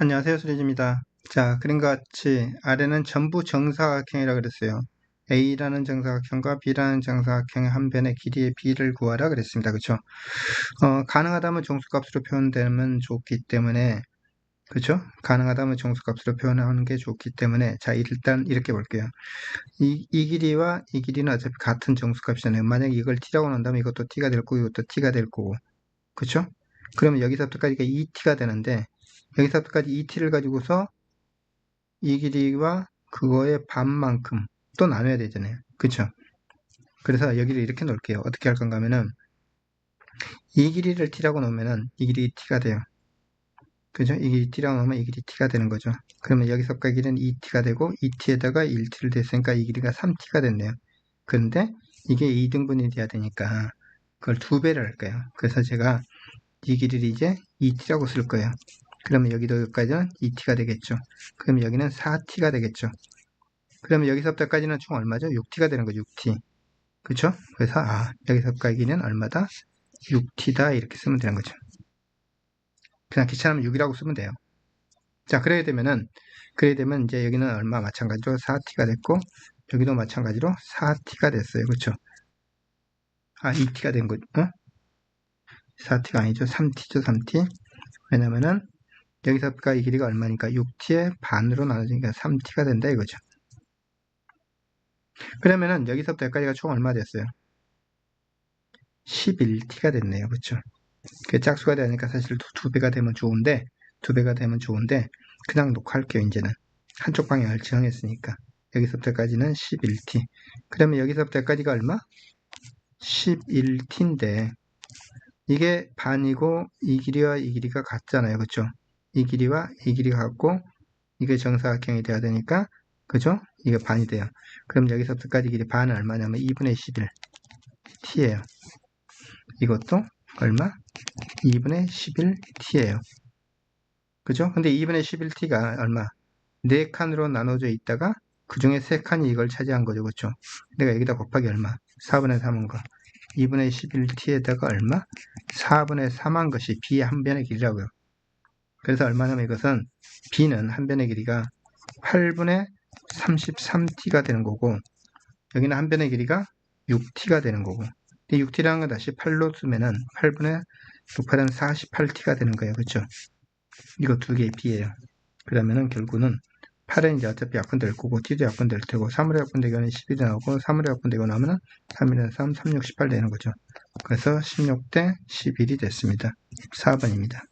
안녕하세요. 수리지입니다. 자, 그림과 같이 아래는 전부 정사각형이라 그랬어요. A라는 정사각형과 B라는 정사각형의 한 변의 길이의 B를 구하라 그랬습니다. 그쵸? 어, 가능하다면 정수값으로 표현되면 좋기 때문에 그쵸? 가능하다면 정수값으로 표현하는 게 좋기 때문에 자, 일단 이렇게 볼게요. 이, 이 길이와 이 길이는 어차피 같은 정수값이잖아요. 만약 이걸 t라고 한다면 이것도 t가 될 거고 이것도 t가 될 거고 그쵸? 그러면 여기서부터까지가 2t가 되는데 여기서부터까지 2t를 가지고서 이 길이와 그거의 반만큼 또 나눠야 되잖아요. 그쵸? 그래서 여기를 이렇게 놓을게요. 어떻게 할 건가 하면은 이 길이를 t라고 놓으면은 이 길이 t가 돼요. 그죠? 이 길이 t라고 놓으면 이 길이 t가 되는 거죠. 그러면 여기서까지 길이는 2t가 되고 2t에다가 1t를 됐으니까 이 길이가 3t가 됐네요. 그런데 이게 2등분이 돼야 되니까 그걸 두 배를 할까요? 그래서 제가 이 길이를 이제 2t라고 쓸 거예요. 그러면 여기도 여기까지는 2t가 되겠죠. 그러면 여기는 4t가 되겠죠. 그러면 여기서부터까지는 총 얼마죠? 6t가 되는 거죠. 6t. 그쵸? 그래서 아 여기서까지는 얼마다? 6t다 이렇게 쓰면 되는 거죠. 그냥 귀찮으면 6이라고 쓰면 돼요. 자 그래야 되면은 그래야 되면 이제 여기는 얼마 마찬가지로 4t가 됐고 여기도 마찬가지로 4t가 됐어요. 그쵸? 아 2t가 된 거죠. 어? 4t가 아니죠. 3t죠. 3t. 왜냐면은 여기서부터 이 길이가 얼마니까 6t의 반으로 나눠지니까 3t가 된다 이거죠. 그러면은 여기서부터 여기까지가 총 얼마 됐어요? 11t가 됐네요. 그쵸? 그 짝수가 되니까 사실 두, 배가 되면 좋은데 두 배가 되면 좋은데 그냥 녹화할게요. 이제는 한쪽 방향을 지정했으니까 여기서부터까지는 11t 그러면 여기서부터까지가 얼마? 11t인데 이게 반이고 이 길이와 이 길이가 같잖아요. 그쵸? 이 길이와 이 길이가 같고 이게 정사각형이 돼야 되니까 그죠? 이게 반이 돼요. 그럼 여기서부터까지 길이 반은 얼마냐면 2분의 11 t예요. 이것도 얼마? 2분의 11 t예요. 그죠? 근데 2분의 11t가 얼마? 4칸으로 나눠져 있다가 그 중에 3칸이 이걸 차지한 거죠. 그렇죠? 내가 여기다 곱하기 얼마? 4분의 3은 거. 2분의 11t에다가 얼마? 4분의 3한 것이 b의 한 변의 길이라고요. 그래서 얼마냐면 이것은 b는 한 변의 길이가 8분의 33t가 되는 거고 여기는 한 변의 길이가 6t가 되는 거고 6t라는 건 다시 8로 쓰면은 8분의 6팔은 48t가 되는 거예요. 그렇죠? 이거 두 개의 b예요. 그러면은 결국은 8은 이제 어차피 약분될 거고 t도 약분될 테고 3으로 약분되거는 11이 나오고 3으로 약분되고 나면은 3일은 3, 3, 6, 18 되는 거죠. 그래서 16 대 11이 됐습니다. 4번입니다.